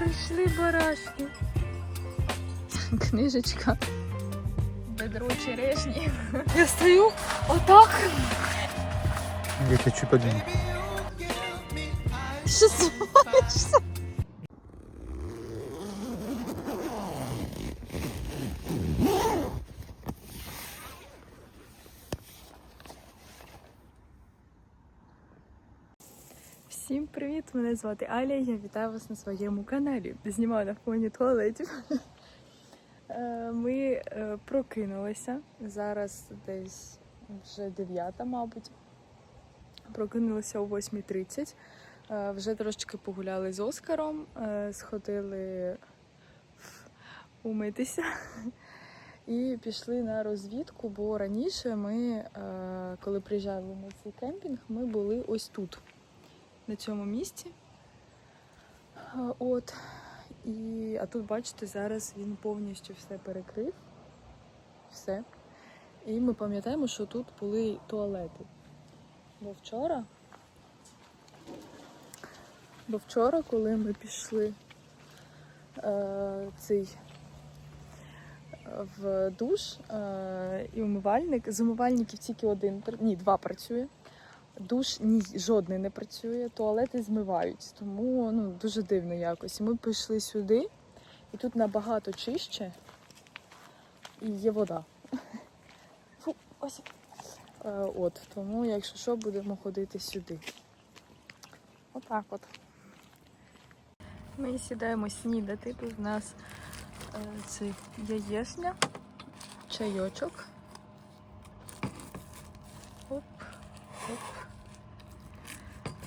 прийшли барашки. Книжечка. Бедро черешні. Я стою отак. Я хочу подивитися. Що смаєшся? Звати Аля. Я вітаю вас на своєму каналі. Знімаю на фоні туалетів. Е, Ми е, прокинулися. Зараз десь вже 9, мабуть. Прокинулися о 8.30. Е, Вже трошечки погуляли з Оскаром, сходили умитися і пішли на розвідку, бо раніше ми, коли приїжджали на цей кемпінг, ми були ось тут, на цьому місці. От. І, а тут, бачите, зараз він повністю все перекрив. Все. І ми пам'ятаємо, що тут були туалети. Бо вчора, бо вчора, коли ми пішли е, цей в душ е, і умивальник, з умивальників тільки один, ні, два працює. Душ ні, жодний не працює, туалети змивають, тому ну, дуже дивно якось. Ми пішли сюди, і тут набагато чище і є вода. Фу, ось. Е, От, тому, якщо що, будемо ходити сюди. Отак от. Ми сідаємо снідати. Тут у нас е, це яєшня, чайочок. Оп, оп.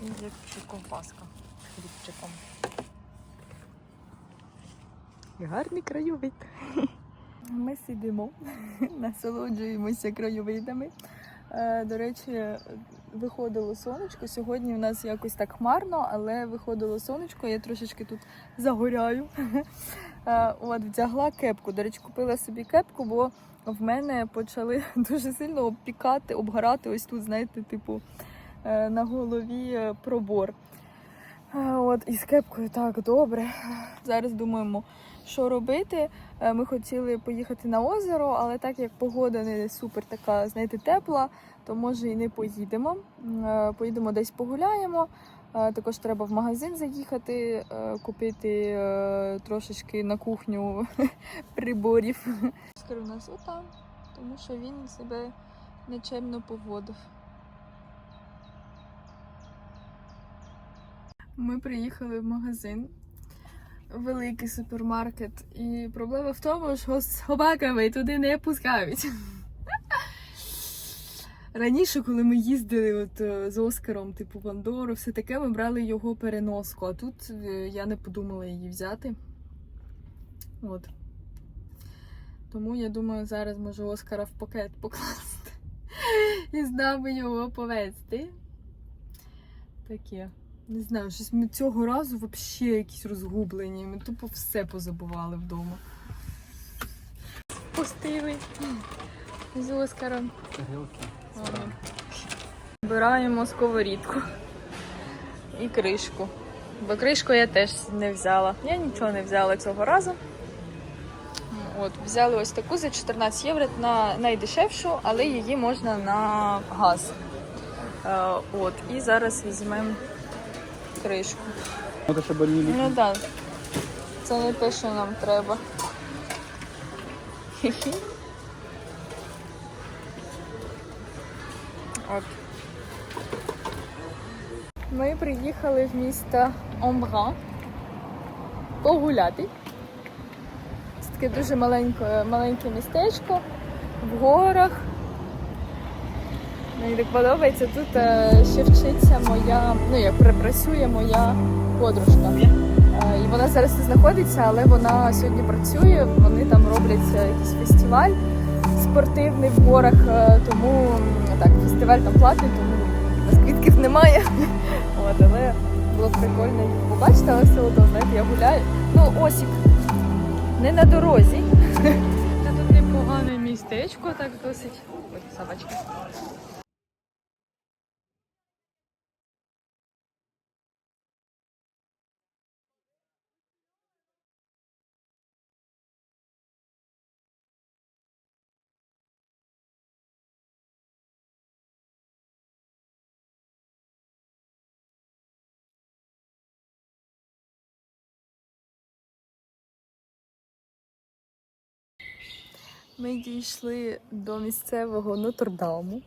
Ще ковбаска з хлібчиком. Гарний краєвид. Ми сидимо, насолоджуємося краєвидами. Е, До речі, виходило сонечко. Сьогодні у нас якось так хмарно, але виходило сонечко, я трошечки тут загоряю. Е, От, вдягла кепку. До речі, купила собі кепку, бо в мене почали дуже сильно обпікати, обгорати ось тут, знаєте, типу на голові е, пробор. Е, От, і кепкою так добре. Зараз думаємо, що робити. Е, Ми хотіли поїхати на озеро, але так як погода не супер така, знаєте, тепла, то може і не поїдемо. Е, Поїдемо десь погуляємо. Е, Також треба в магазин заїхати, е, купити е, трошечки на кухню приборів. Оскар у нас отам, тому що він себе нечемно поводив. Ми приїхали в магазин, великий супермаркет, і проблема в тому, що з собаками туди не пускають. Раніше, коли ми їздили от, е, з Оскаром, типу в Андору, все таке, ми брали його переноску, а тут е, я не подумала її взяти. От. Тому я думаю, зараз можу Оскара в пакет покласти і з нами його повезти. Таке. Не знаю, щось ми цього разу взагалі якісь розгублені. Ми тупо все позабували вдома. Пустили з Оскаром. Ага. Збираємо сковорідку і кришку. Бо кришку я теж не взяла. Я нічого не взяла цього разу. От, взяли ось таку за 14 євро на найдешевшу, але її можна на газ. Е, от, і зараз візьмемо чтобы они не Ну так. Це не те, що нам треба. От. Ми приїхали в місто Омбран погуляти. Це таке дуже маленьке, маленьке містечко в горах. Мені так подобається. Тут е, ще вчиться моя, ну як працює моя подружка. Е, І вона зараз не знаходиться, але вона сьогодні працює. Вони там роблять е, якийсь фестиваль спортивний в горах, тому так, фестиваль там платний, тому нас квітків немає. От, але було б прикольно їх побачити, але все одно, знаєте, я гуляю. Ну, осік не на дорозі. Це тут непогане містечко, так досить. Ой, собачки. Ми дійшли до місцевого Нотр-Даму.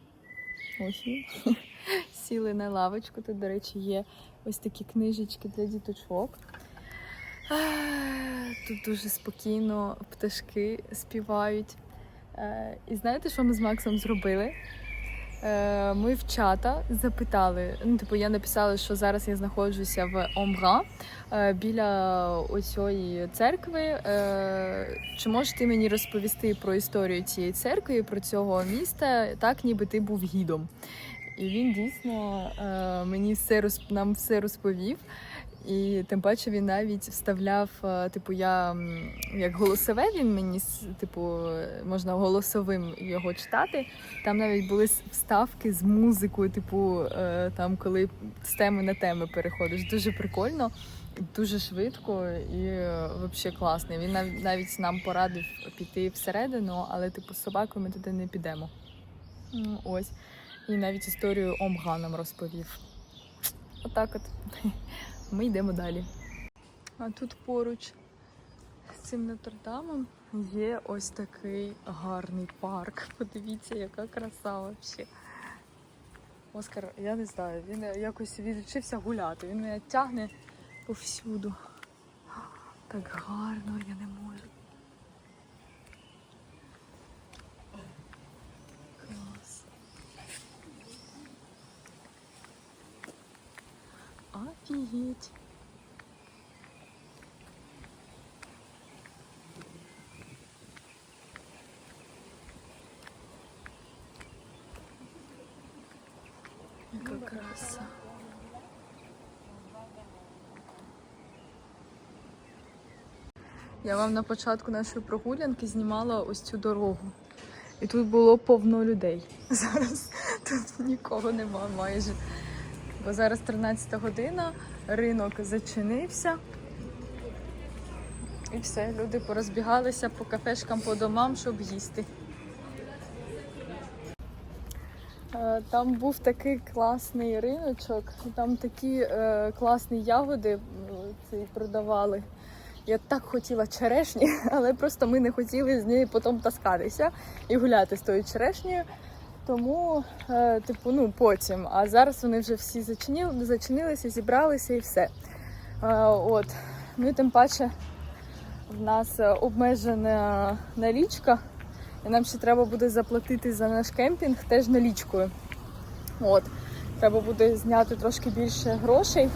Сіли на лавочку. Тут, до речі, є ось такі книжечки для діточок. Тут дуже спокійно пташки співають. Е, І знаєте, що ми з Максом зробили? Е, Ми в чата запитали. Ну, типу, я написала, що зараз я знаходжуся в Омбра е, біля оцієї церкви. Е, Чи можеш ти мені розповісти про історію цієї церкви, про цього міста, так ніби ти був гідом? І він дійсно мені все нам все розповів. І тим паче він навіть вставляв, е, типу, я як голосове він мені типу, можна голосовим його читати. Там навіть були вставки з музикою, типу, е, там, коли з теми на теми переходиш. Дуже прикольно, дуже швидко і е, взагалі класний. Він навіть нам порадив піти всередину, але типу з собакою ми туди не підемо. Ну, Ось. І навіть історію Омга нам розповів. Отак от. Ми йдемо далі. А тут поруч з цим Нотр-Дамом є ось такий гарний парк. Подивіться, яка краса взагалі. Оскар, я не знаю, він якось відлучився гуляти. Він мене тягне повсюду. Так гарно, я не можу. Офігеть. Краса. Я вам на початку нашої прогулянки знімала ось цю дорогу. І тут було повно людей. Зараз тут нікого нема майже. Бо зараз 13 година, ринок зачинився. І все, люди порозбігалися по кафешкам, по домам, щоб їсти. Е, Там був такий класний риночок, там такі е, класні ягоди ці продавали. Я так хотіла черешні, але просто ми не хотіли з нею потім таскатися і гуляти з тою черешнею. Тому, е, типу, ну потім. А зараз вони вже всі зачинили, зачинилися, зібралися і все. Е, от. Ну і тим паче в нас е, обмежена налічка, і нам ще треба буде заплатити за наш кемпінг теж налічкою. От. Треба буде зняти трошки більше грошей.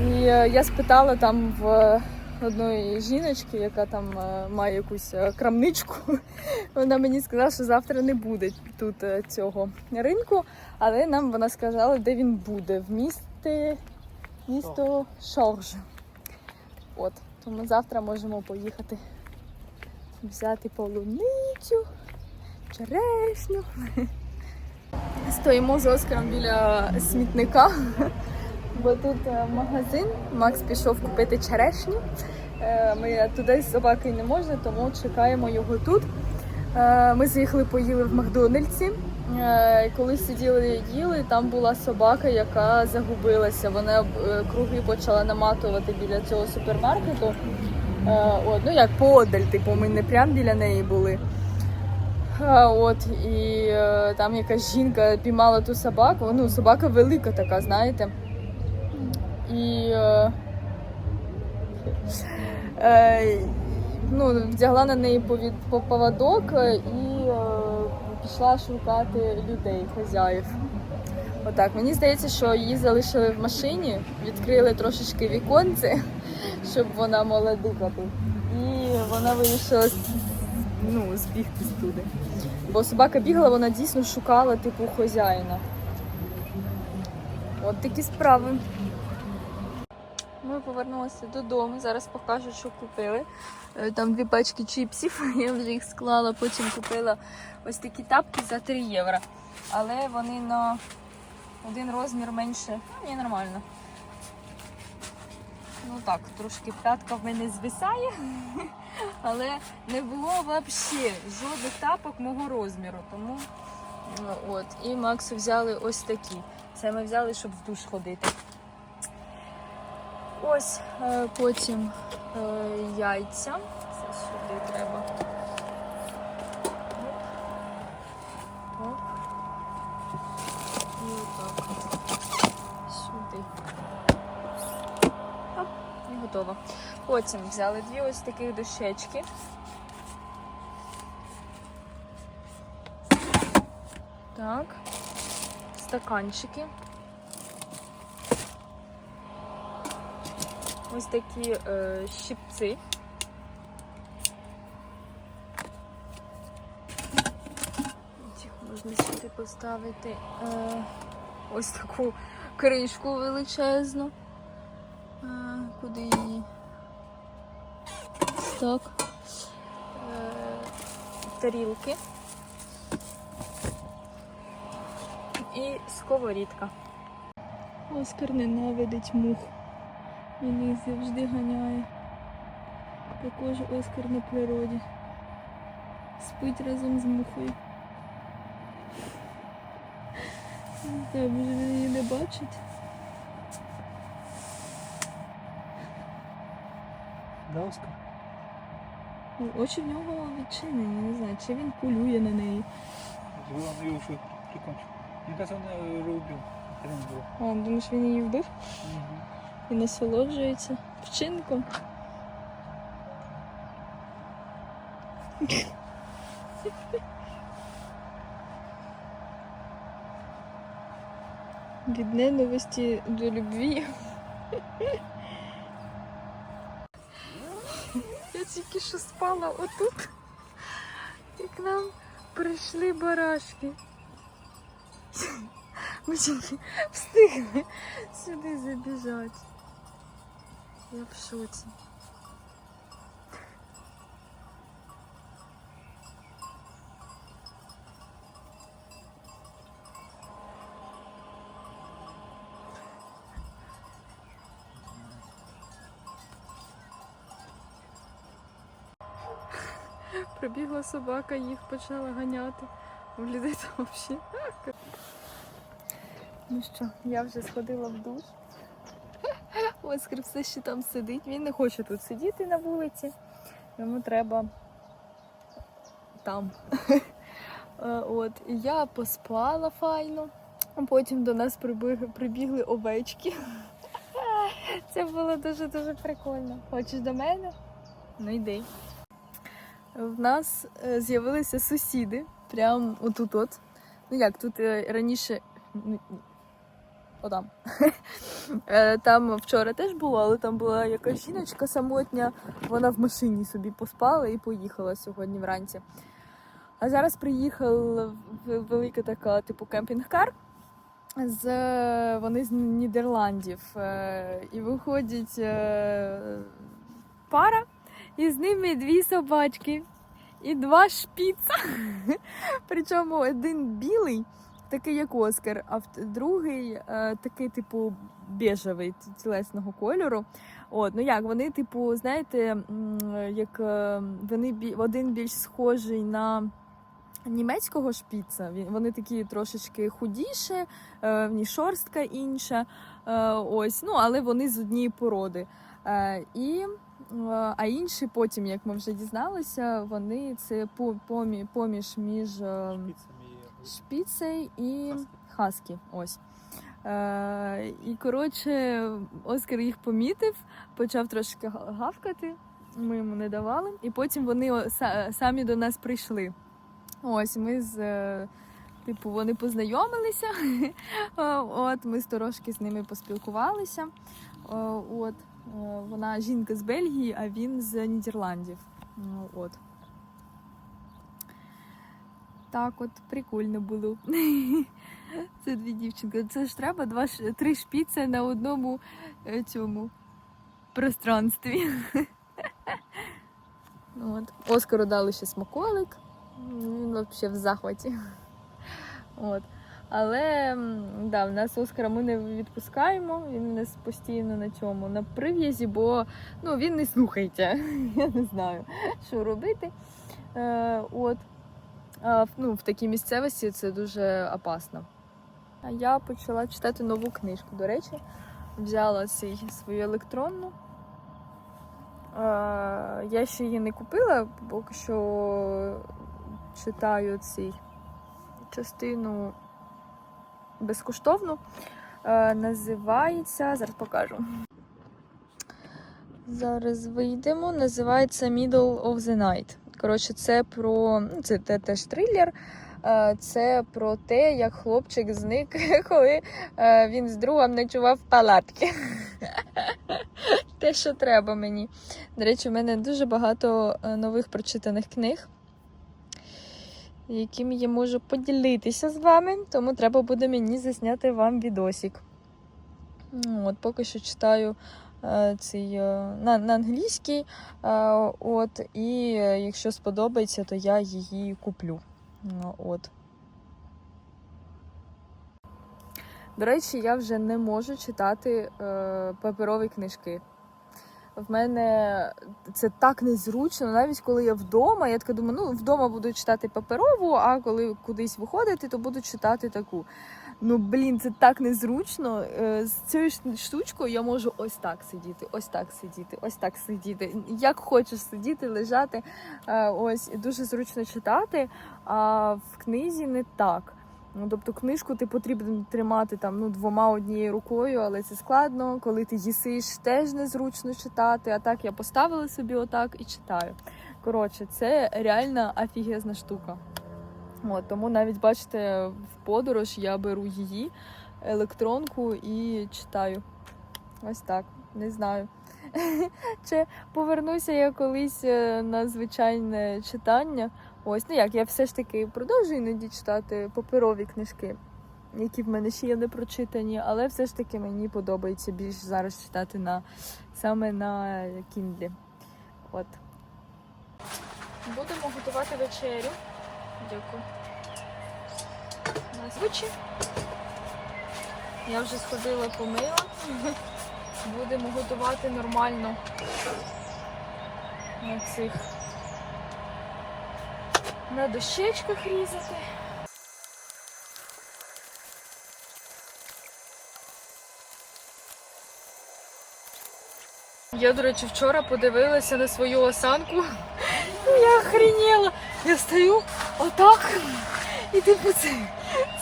І я спитала там в одної жіночки, яка там е, має якусь е, крамничку. Вона мені сказала, що завтра не буде тут е, цього ринку, але нам вона сказала, де він буде. В місті місто Шорж. От, тому завтра можемо поїхати взяти полуницю, черешню. Стоїмо з Оскаром біля смітника, бо тут е, магазин. Макс пішов купити черешню. Е, Ми туди з собакою не можна, тому чекаємо його тут. Е, Ми заїхали, поїли в Макдональдсі. Коли сиділи їли, там була собака, яка загубилася. Вона круги почала наматувати біля цього супермаркету. От, ну як подаль, типу, ми не прямо біля неї були. От, і там якась жінка піймала ту собаку. Ну, собака велика така, знаєте. І е, е, ну, вдягла на неї повід, по- поводок е, і е, пішла шукати людей, хазяїв. Отак. Мені здається, що її залишили в машині, відкрили трошечки віконце, щоб вона могла дихати. І вона вирішила ну, збігти туди. Бо собака бігала, вона дійсно шукала типу хазяїна. От такі справи. Ми повернулися додому. Зараз покажу, що купили. Е, Там дві пачки чіпсів, я вже їх склала, потім купила ось такі тапки за 3 євро. Але вони на один розмір менше. Ну, ні, нормально. Ну так, трошки п'ятка в мене звисає, але не було взагалі жодних тапок мого розміру. Тому е, от. І Максу взяли ось такі. Це ми взяли, щоб в душ ходити. Ось е, потім е, яйця. Це сюди треба. Оп. І отак. Сюди. Оп. І готово. Потім взяли дві ось таких дощечки. Так. Стаканчики. Ось такі е, щипці. Їх можна сюди поставити е, ось таку кришку величезну. Е, куди її? Так. Е, тарілки. І сковорідка. Оскар ненавидить мух. Він їх завжди ганяє. Також Оскар на природі. Спить разом з мухою. Не знаю, може він її не бачить. Да, Оскар? Ну, Очі в нього відчинені, не знаю, чи він полює на неї. Мне кажется, он ее уже убил. Хрен было. А, думаєш, він її вбив Мгм. І насолоджується вчинком. Від ненависті до любві. Я тільки що спала отут, і к нам прийшли барашки. Ми тільки встигли сюди забіжати. Я в шоці. Пробігла собака, їх почала ганяти. У людей там взагалі. Ну що, я вже сходила в душ. Оскар все ще там сидить. Він не хоче тут сидіти на вулиці. Йому треба там. Е, От, я поспала файно. А Потім до нас прибіг- прибігли овечки. Це було дуже-дуже прикольно. Хочеш до мене? Ну йди. В нас е, з'явилися сусіди. Прям отут от. Ну як, тут е, раніше. Отам. Е, Там вчора теж було, але там була якась жіночка самотня. Вона в машині собі поспала і поїхала сьогодні вранці. А зараз приїхала в- велика така, типу, кемпінг-кар. З, вони з Нідерландів. Е, І виходить е, пара, і з ними дві собачки і два шпіца. Причому один білий, такий як Оскар, а другий е, такий, типу, бежевий т- тілесного кольору. От, ну як, вони, типу, знаєте, як е, вони один більш схожий на німецького шпіца. Вони такі трошечки худіше, е, в ній шорстка інша. Ось, ну, але вони з однієї породи. І, а інші потім, як ми вже дізналися, вони це помі- поміж між е, Шпицами и шпіцей і Хаскі. хаскі. Ось. Е, і коротше, Оскар їх помітив, почав трошки гавкати. Ми йому не давали. І потім вони самі до нас прийшли. Ось ми з. е, Типу, вони познайомилися. Е, От ми трошки з ними поспілкувалися. Е, От вона жінка з Бельгії, а він з Нідерландів. Е, От. Так, от прикольно було. Це дві дівчинки. Це ж треба два три шпіци на одному е, цьому пространстві. От. Оскару дали ще смаколик. Він взагалі в захваті. От. Але да, в нас Оскара ми не відпускаємо, він у нас постійно на цьому, на прив'язі, бо ну, він не слухається. Я не знаю, що робити. Е, от. Ну, в такій місцевості це дуже опасно. Я почала читати нову книжку. До речі, взяла свою електронну. Я ще її не купила, поки що читаю цей частину безкоштовно. Е, називається, зараз покажу. Зараз вийдемо. Називається Middle of the Night. Коротше, це про. ну, Це теж трилер. Е, Це про те, як хлопчик зник, коли е, він з другом ночував в палатці. Те, що треба мені. До речі, у мене дуже багато е, нових прочитаних книг, якими я можу поділитися з вами, тому треба буде мені засняти вам відосик. Ну, От, поки що читаю цей е, на, на англійській. е, От, і е, якщо сподобається, то я її куплю. Ну, От. До речі, я вже не можу читати е, паперові книжки. В мене це так незручно, навіть коли я вдома. Я така думаю, ну вдома буду читати паперову, а коли кудись виходити, то буду читати таку. Ну блін, це так незручно. Е, З цією штучкою я можу ось так сидіти, ось так сидіти, ось так сидіти. Як хочеш сидіти, лежати. Е, Ось дуже зручно читати. А в книзі не так. Ну, тобто книжку ти потрібно тримати там ну двома однією рукою, але це складно. Коли ти їсиш, теж незручно читати. А так я поставила собі отак і читаю. Коротше, це реально офігезна штука. От, тому навіть бачите, в подорож я беру її, електронку і читаю. Ось так, не знаю. Чи повернуся я колись е, на звичайне читання. Ось, ну як, я все ж таки продовжую іноді читати паперові книжки, які в мене ще є не прочитані, але все ж таки мені подобається більш зараз читати на саме на Kindle. От. Будемо готувати вечерю. Дякую. На звичай. Я вже сходила помила. Будемо готувати нормально на цих на дощечках різати. Я, до речі, вчора подивилася на свою осанку. Я охренела. Я стою отак. І типу це,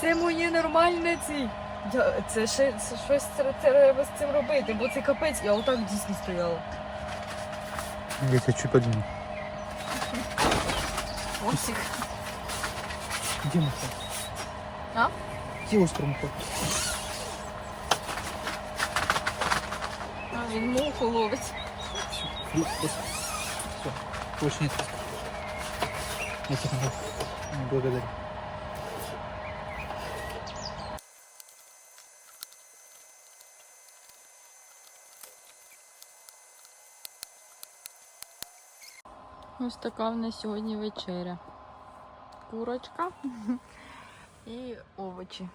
це моє нормальне ці. Я, це ще це щось треба з цим робити, бо це капець. Я отак дійсно стояла. Я тебя чуть подвину. Осік. Где муха? А? Где острый муха? А він муху ловить. Все, все. Больше нет. Благодарю. Ось така в нас сьогодні вечеря. Курочка і овочі.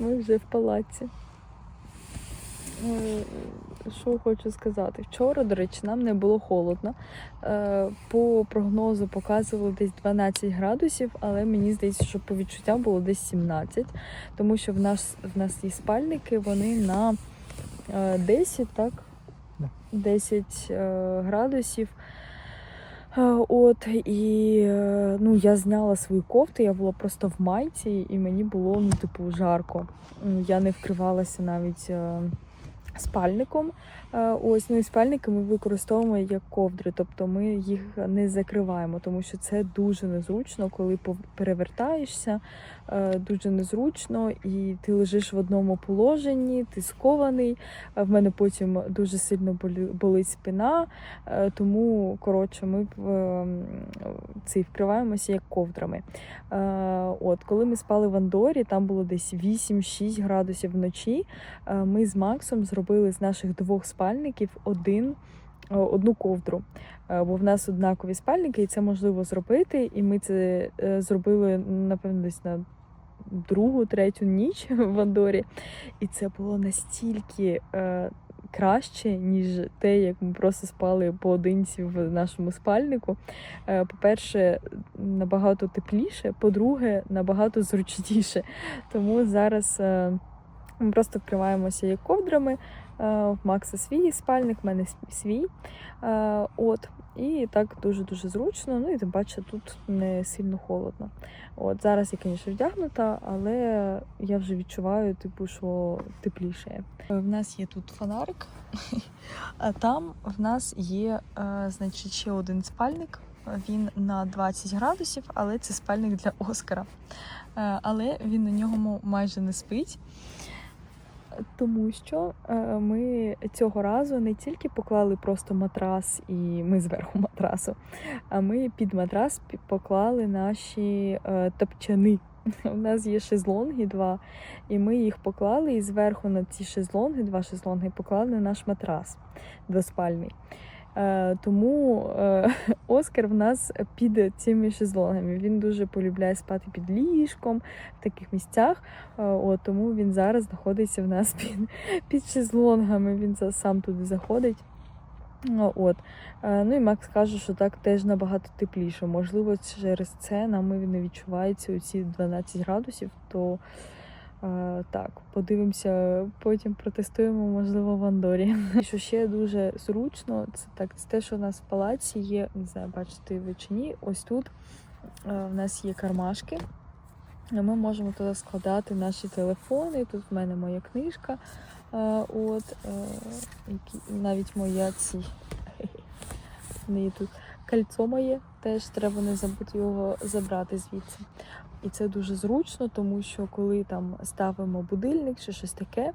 Ми вже в палаці. Е, Що хочу сказати? Вчора, до речі, нам не було холодно. Е, По прогнозу показувало десь 12 градусів, але мені здається, що по відчуттям було десь 17, тому що в нас, в нас є спальники, вони на е, 10, так? 10 е, градусів. Е, От і е, ну я зняла свої кофти, я була просто в майці, і мені було ну, типу жарко. Я не вкривалася навіть е, спальником. Е, Ось ну і спальники ми використовуємо як ковдри, тобто ми їх не закриваємо, тому що це дуже незручно, коли перевертаєшся, е, дуже незручно, і ти лежиш в одному положенні, ти скований. Е, В мене потім дуже сильно болить спина, тому коротше, ми ем, вкриваємося як ковдрами. От, коли ми спали в Андорі, там було десь 8-6 градусів вночі. Ми з Максом зробили з наших двох спальників один. е, Одну ковдру, Е, бо в нас однакові спальники, і це можливо зробити. І ми це е, зробили напевно десь на другу, третю ніч в Андорі. І це було настільки краще, ніж те, як ми просто спали поодинці в нашому спальнику. По-перше, набагато тепліше, по-друге, набагато зручніше. Тому зараз ми просто вкриваємося як ковдрами. Е, В Макса свій спальник, в мене свій. Е, От. І так дуже-дуже зручно, ну і тим паче тут не сильно холодно. От зараз я, звісно, вдягнута, але я вже відчуваю, типу, що тепліше. В нас є тут фонарик, а там в нас є, е, значить, ще один спальник. Він на 20 градусів, але це спальник для Оскара. Е, Але він на ньому майже не спить. Тому що е, ми цього разу не тільки поклали просто матрас і ми зверху матрасу, а ми під матрас поклали наші е, топчани. У нас є шезлонги два, і ми їх поклали і зверху на ці шезлонги, два шезлонги, поклали на наш матрас двоспальний. Е, тому е, Оскар в нас під цими шезлонгами. Він дуже полюбляє спати під ліжком в таких місцях. Е, От, тому він зараз знаходиться в нас під, під шезлонгами. Він сам туди заходить. От. Ну і Макс каже, що так теж набагато тепліше. Можливо, через це нам не відчувається оці 12 градусів, то так, подивимося, потім протестуємо, можливо, в Андорі. Що ще дуже зручно, це так, це те, що у нас в палаці є, не знаю, бачите ви чи ні, ось тут е, в нас є кармашки. Ми можемо туди складати наші телефони. Тут в мене моя книжка. Е, От, е, навіть моя ці. Неї тут кольцо моє, теж треба не забути його забрати звідси. І це дуже зручно, тому що коли там ставимо будильник чи щось таке,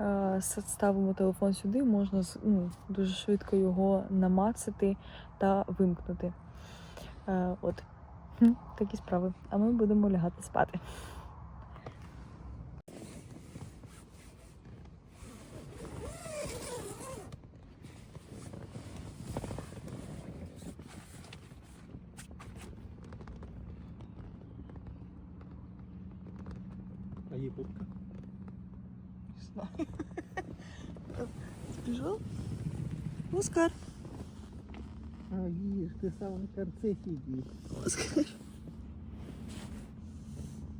е, ставимо телефон сюди, можна ну, дуже швидко його намацати та вимкнути. Е, От. Такі справи. А ми будемо лягати спати. Самом конце. Оскар.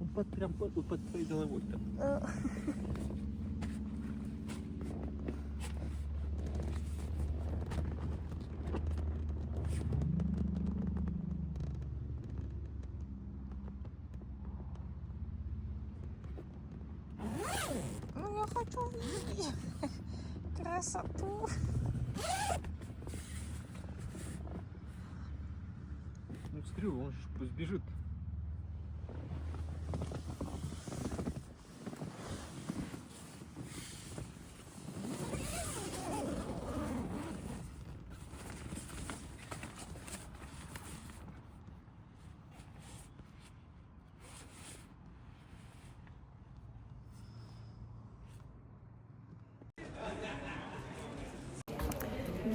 Он под, прям под, под твоей головой там. Ну, я хочу увидеть красоту. Ну, он пусть бежит.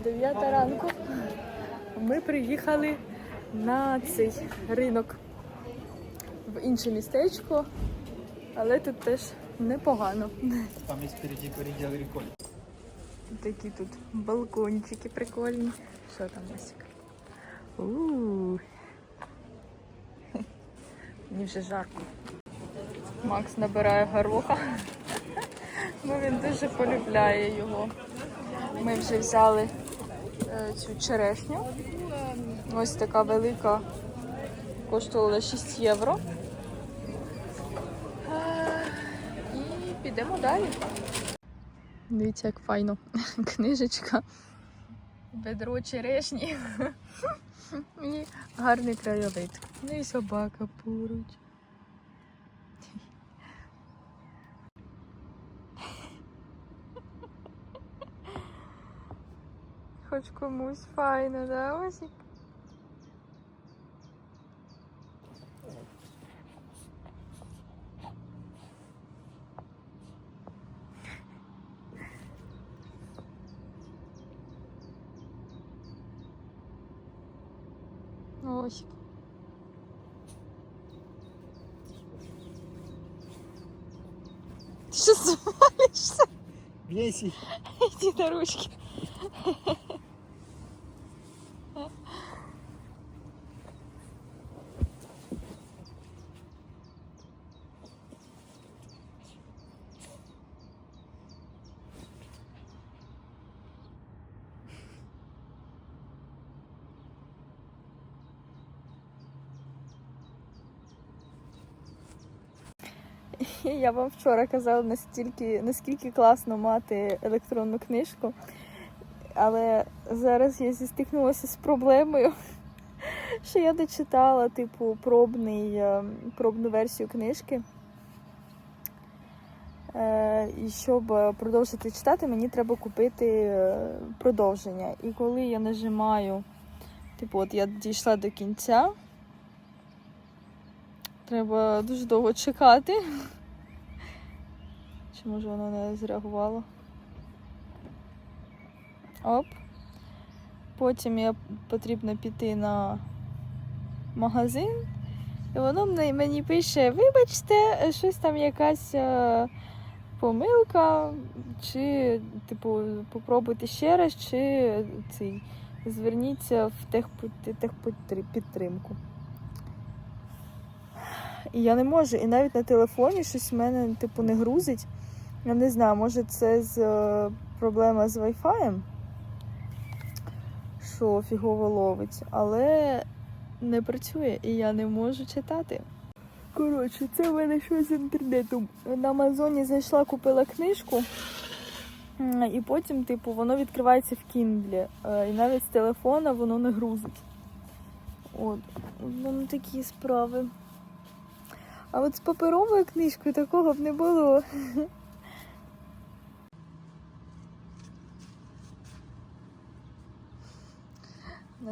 Дев'ята ранку. Ми приїхали на цей ринок в інше містечко, але тут теж непогано. Там есть впереди предел реколь. Такі тут балкончики прикольні. Що там, Масік? Мені вже жарко. Макс набирає гороха. Ну, він дуже полюбляє його. Ми вже взяли е, цю черешню. Ось така велика. Коштувала 6 євро. Е, І підемо далі. Дивіться, як файно. Книжечка. Бедро черешні. І гарний краєвид. Ну і собака поруч. Хоч комусь файно, да, Осік? Осік. Ти що завалишся? Бейся. Иди на ручки. Я вам вчора казала, настільки, наскільки класно мати електронну книжку. Але зараз я зістикнулася з проблемою, що я дочитала, типу, пробний, е, пробну версію книжки. Е, І щоб е, продовжити читати, мені треба купити продовження. І коли я нажимаю, типу, от я дійшла до кінця, треба дуже довго чекати. Чи може воно не зреагувало? Оп. Потім я потрібно піти на магазин, і воно мені- пише: вибачте, щось там якась е, помилка, чи, типу, попробуйте ще раз, чи цей, зверніться в техпід- техпідтримку. І я не можу, і навіть на телефоні щось в мене, типу, не грузить. Я не знаю, може це з е, проблема з Wi-Fi, що фігово ловить, але не працює і я не можу читати. Коротше, це в мене щось з інтернетом. На Амазоні зайшла, купила книжку, і потім, типу, воно відкривається в Kindle. е, І навіть з телефона воно не грузить. От, ну такі справи. А от з паперовою книжкою такого б не було.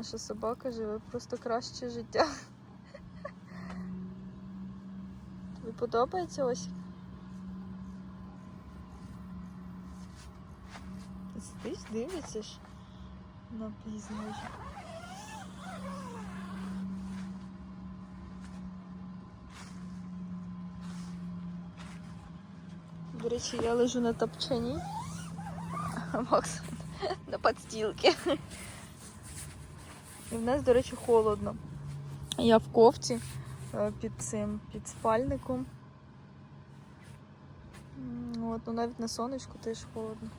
Наша собака живе просто краще життя. Тобі подобається ось? Сидиш, дивишся ж на пейзажі. До речі, я лежу на топчані, Макс на підстілці. І в нас, до речі, холодно. Я в кофті е, під цим, під спальником. От, ну навіть на сонечку теж холодно.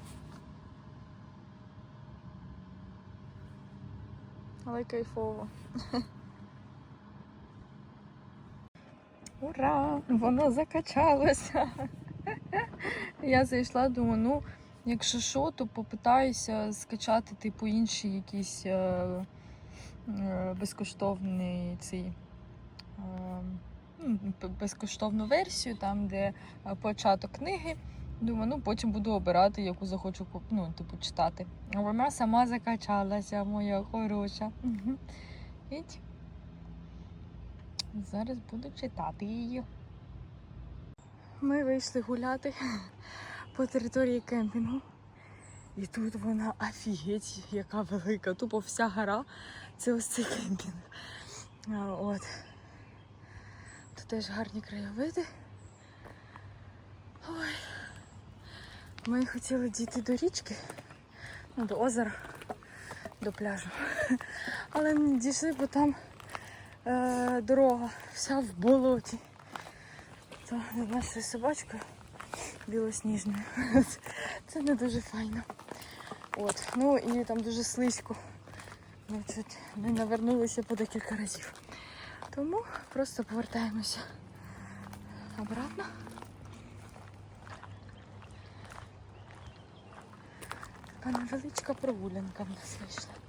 Але кайфово. Ура! Воно закачалося. Я зайшла, думаю, ну, якщо що, то попитаюся скачати, типу, інші якісь е, е, безкоштовний цей. е, ну, безкоштовну версію, там, де е, початок книги. Думаю, ну потім буду обирати, яку захочу ну, типу, читати. А вона сама закачалася, моя хороша. Зараз буду читати її. Ми вийшли гуляти по території кемпінгу. І тут вона офігеть, яка велика. Тупо вся гора. Це ось цей кемпінг. От. Тут теж гарні краєвиди. Ой. Ми хотіли дійти до річки, ну, до озера, до пляжу. Але не дійшли, бо там е, дорога вся в болоті. То над нашою собачкою білосніжною. Це не дуже файно. От. Ну і там дуже слизько. Ми чуть не навернулися по декілька разів. Тому просто повертаємося обратно. Така невеличка прогулянка в нас вийшла.